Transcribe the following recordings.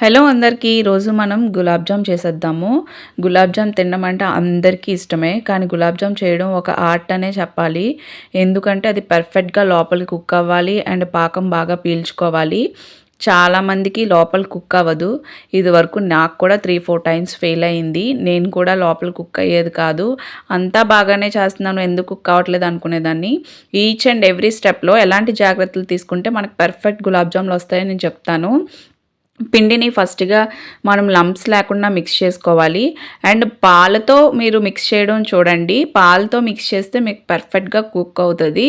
Hello అందరికీ ఈరోజు మనం గులాబ్ జామ్ చేసేద్దాము. గులాబ్ జామ్ తినడం అంటే అందరికీ ఇష్టమే కానీ గులాబ్ జామ్ చేయడం ఒక ఆర్ట్ అనే చెప్పాలి. ఎందుకంటే అది పర్ఫెక్ట్గా లోపలికి కుక్ అవ్వాలి అండ్ పాకం బాగా పీల్చుకోవాలి. చాలామందికి లోపల కుక్ అవ్వదు. ఇది వరకు నాకు కూడా త్రీ ఫోర్ టైమ్స్ ఫెయిల్ అయింది. నేను కూడా లోపల కుక్ అయ్యేది కాదు. అంతా బాగానే చేస్తున్నాను. ఎందుకు కుక్ అవ్వట్లేదు అనుకునేదాన్ని. ఈచ్ అండ్ ఎవ్రీ స్టెప్లో ఎలాంటి జాగ్రత్తలు తీసుకుంటే మనకు పర్ఫెక్ట్ గులాబ్ జామ్లు వస్తాయని నేను చెప్తాను. పిండిని ఫస్ట్గా మనం లంప్స్ లేకుండా మిక్స్ చేసుకోవాలి. అండ్ పాలతో మీరు మిక్స్ చేయడం చూడండి. పాలతో మిక్స్ చేస్తే మీకు పర్ఫెక్ట్గా కుక్ అవుతుంది.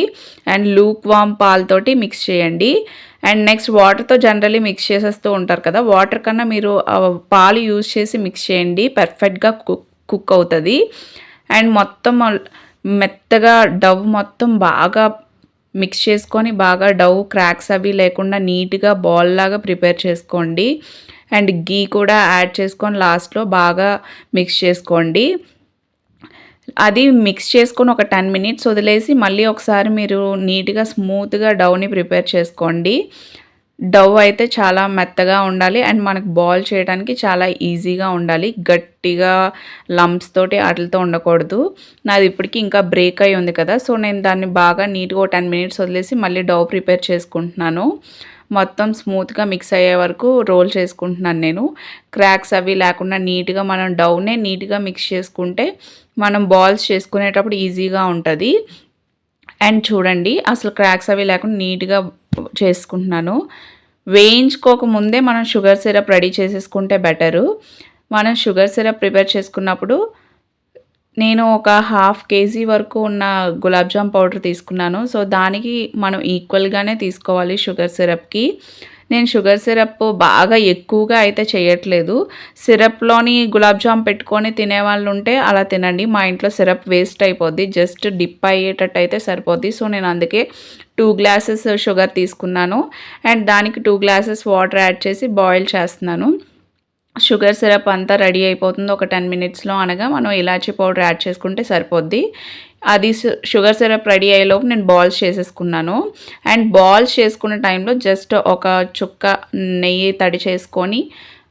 అండ్ లూక్ వామ్ పాలతోటి మిక్స్ చేయండి. అండ్ నెక్స్ట్ వాటర్తో జనరలీ మిక్స్ చేసేస్తూ ఉంటారు కదా వాటర్ కన్నా మీరు పాలు యూజ్ చేసి మిక్స్ చేయండి. పర్ఫెక్ట్గా కుక్ కుక్ అవుతుంది. అండ్ మొత్తం మెత్తగా డవ్ మొత్తం బాగా మిక్స్ చేసుకొని బాగా డవ్ క్రాక్స్ అవి లేకుండా నీట్గా బాల్ లాగా ప్రిపేర్ చేసుకోండి. అండ్ గీ కూడా యాడ్ చేసుకొని లాస్ట్లో బాగా మిక్స్ చేసుకోండి. అది మిక్స్ చేసుకొని ఒక టెన్ మినిట్స్ వదిలేసి మళ్ళీ ఒకసారి మీరు నీట్గా స్మూత్గా డవ్ని ప్రిపేర్ చేసుకోండి. డవ్ అయితే చాలా మెత్తగా ఉండాలి. అండ్ మనకు బాల్ చేయడానికి చాలా ఈజీగా ఉండాలి. గట్టిగా లంప్స్ తోటి వాటితో ఉండకూడదు. నాది ఇప్పటికీ ఇంకా బ్రేక్ అయి ఉంది కదా. సో నేను దాన్ని బాగా నీట్గా టెన్ మినిట్స్ వదిలేసి మళ్ళీ డవ్ ప్రిపేర్ చేసుకుంటున్నాను. మొత్తం స్మూత్గా మిక్స్ అయ్యే వరకు రోల్ చేసుకుంటున్నాను నేను. క్రాక్స్ అవి లేకుండా నీట్గా మనం డౌనే నీట్గా మిక్స్ చేసుకుంటే మనం బాల్స్ చేసుకునేటప్పుడు ఈజీగా ఉంటుంది. అండ్ చూడండి అసలు క్రాక్స్ అవి లేకుండా నీట్గా చేసుకుంటున్నాను. వేయించుకోక ముందే మనం షుగర్ సిరప్ రెడీ చేసేసుకుంటే బెటరు. మనం షుగర్ సిరప్ ప్రిపేర్ చేసుకున్నప్పుడు నేను ఒక హాఫ్ కేజీ వరకు ఉన్న గులాబ్ జామ్ పౌడర్ తీసుకున్నాను. సో దానికి మనం ఈక్వల్గానే తీసుకోవాలి షుగర్ సిరప్కి. నేను షుగర్ సిరప్ బాగా ఎక్కువగా అయితే చేయట్లేదు. సిరప్లోని గులాబ్ జామ్ పెట్టుకొని తినే వాళ్ళు ఉంటే అలా తినండి. మా ఇంట్లో సిరప్ వేస్ట్ అయిపోద్ది. జస్ట్ డిప్ అయ్యేటట్టు అయితే సరిపోద్ది. సో నేను అందుకే టూ గ్లాసెస్ షుగర్ తీసుకున్నాను. అండ్ దానికి టూ గ్లాసెస్ వాటర్ యాడ్ చేసి బాయిల్ చేస్తున్నాను. షుగర్ సిరప్ అంతా రెడీ అయిపోతుంది. ఒక టెన్ మినిట్స్లో అనగా మనం ఇలాచీ పౌడర్ యాడ్ చేసుకుంటే సరిపోద్ది. అది షుగర్ సిరప్ రెడీ అయ్యేలోపు నేను బాల్స్ చేసేసుకున్నాను. అండ్ బాల్స్ చేసుకున్న టైంలో జస్ట్ ఒక చుక్క నెయ్యి తడి చేసుకొని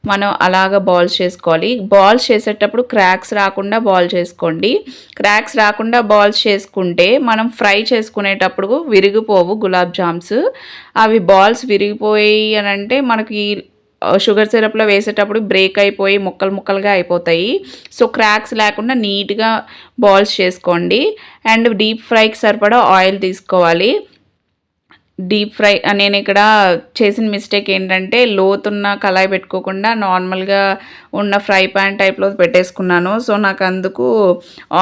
మనం అలాగ బాల్స్ చేసుకోవాలి. బాల్స్ చేసేటప్పుడు క్రాక్స్ రాకుండా బాల్ చేసుకోండి. క్రాక్స్ రాకుండా బాల్స్ చేసుకుంటే మనం ఫ్రై చేసుకునేటప్పుడు విరిగిపోవు గులాబ్ జామ్స్. అవి బాల్స్ విరిగిపోయి అని అంటే మనకి షుగర్ సిరప్లో వేసేటప్పుడు బ్రేక్ అయిపోయి ముక్కలు ముక్కలుగా అయిపోతాయి. సో క్రాక్స్ లేకుండా నీట్గా బాల్స్ చేసుకోండి. అండ్ డీప్ ఫ్రైకి సరిపడా ఆయిల్ తీసుకోవాలి. డీప్ ఫ్రై నేను ఇక్కడ చేసిన మిస్టేక్ ఏంటంటే లోతున్న కళాయి పెట్టుకోకుండా నార్మల్గా ఉన్న ఫ్రై ప్యాన్ టైప్లో పెట్టేసుకున్నాను. సో నాకు అందుకు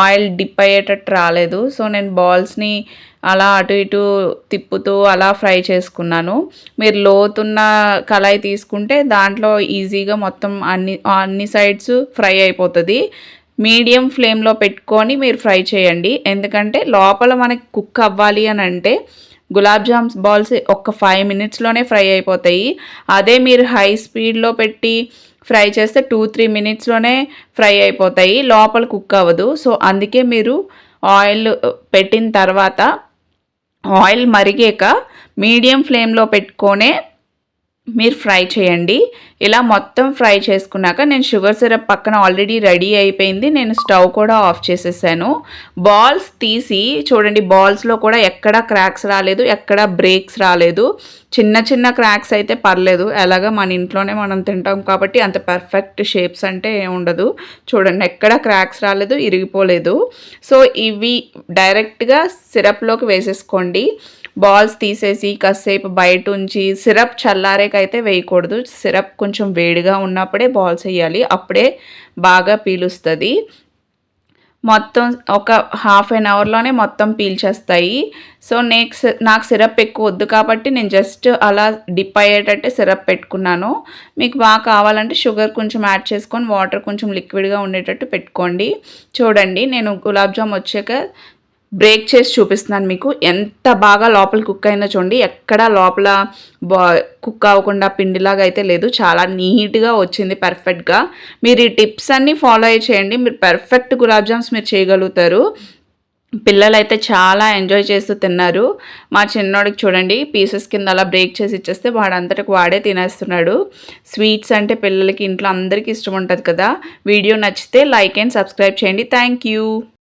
ఆయిల్ డిప్ అయ్యేటట్టు రాలేదు. సో నేను బాల్స్ని అలా అటు ఇటు తిప్పుతూ అలా ఫ్రై చేసుకున్నాను. మీరు లోతున్న కళాయి తీసుకుంటే దాంట్లో ఈజీగా మొత్తం అన్ని అన్ని సైడ్స్ ఫ్రై అయిపోతుంది. మీడియం ఫ్లేమ్లో పెట్టుకొని మీరు ఫ్రై చేయండి. ఎందుకంటే లోపల మనకి కుక్ అవ్వాలి అని అంటే గులాబ్ జామ్స్ బాల్స్ ఒక ఫైవ్ మినిట్స్లోనే ఫ్రై అయిపోతాయి. అదే మీరు హై స్పీడ్లో పెట్టి ఫ్రై చేస్తే టూ త్రీ మినిట్స్లోనే ఫ్రై అయిపోతాయి. లోపల కుక్ అవ్వదు. సో అందుకే మీరు ఆయిల్ పెట్టిన తర్వాత ఆయిల్ మరిగాక మీడియం ఫ్లేమ్లో పెట్టుకొనే మీరు ఫ్రై చేయండి. ఇలా మొత్తం ఫ్రై చేసుకున్నాక నేను షుగర్ సిరప్ పక్కన ఆల్రెడీ రెడీ అయిపోయింది. నేను స్టవ్ కూడా ఆఫ్ చేసేసాను. బాల్స్ తీసి చూడండి బాల్స్లో కూడా ఎక్కడ క్రాక్స్ రాలేదు ఎక్కడ బ్రేక్స్ రాలేదు. చిన్న చిన్న క్రాక్స్ అయితే పర్లేదు. ఎలాగ మన ఇంట్లోనే మనం తింటాం కాబట్టి అంత పర్ఫెక్ట్ షేప్స్ అంటే ఉండదు. చూడండి ఎక్కడ క్రాక్స్ రాలేదు ఇరిగిపోలేదు. సో ఇవి డైరెక్ట్గా సిరప్లోకి వేసేసుకోండి. బాల్స్ తీసేసి కాసేపు బయట ఉంచి సిరప్ చల్లారేకైతే వేయకూడదు. సిరప్ కొంచెం వేడిగా ఉన్నప్పుడే బాల్స్ వేయాలి. అప్పుడే బాగా పీలుస్తుంది. మొత్తం ఒక హాఫ్ అన్ అవర్లోనే మొత్తం పీల్చేస్తాయి. సో నెక్స్ట్ నాకు సిరప్ ఎక్కువ వద్దు కాబట్టి నేను జస్ట్ అలా డిప్ అయ్యేటట్టే సిరప్ పెట్టుకున్నాను. మీకు బాగా కావాలంటే షుగర్ కొంచెం యాడ్ చేసుకొని వాటర్ కొంచెం లిక్విడ్గా ఉండేటట్టు పెట్టుకోండి. చూడండి నేను గులాబ్ జామ్ వచ్చాక బ్రేక్ చేసి చూపిస్తున్నాను మీకు. ఎంత బాగా లోపల కుక్ అయిందో చూడండి ఎక్కడ లోపల బా కుక్ అవ్వకుండా పిండిలాగా అయితే లేదు. చాలా నీట్గా వచ్చింది పర్ఫెక్ట్గా మీరు ఈ టిప్స్ అన్నీ ఫాలో అయ్యి చేయండి. మీరు పర్ఫెక్ట్ గులాబ్ జామ్స్ మీరు చేయగలుగుతారు. పిల్లలైతే చాలా ఎంజాయ్ చేస్తూ తిన్నారు. మా చిన్నోడికి చూడండి పీసెస్ కింద అలా బ్రేక్ చేసి ఇచ్చేస్తే వాడంతటికి వాడే తినేస్తున్నాడు. స్వీట్స్ అంటే పిల్లలకి ఇంట్లో అందరికీ ఇష్టం ఉంటుంది కదా. వీడియో నచ్చితే లైక్ అండ్ సబ్స్క్రైబ్ చేయండి. Thank you.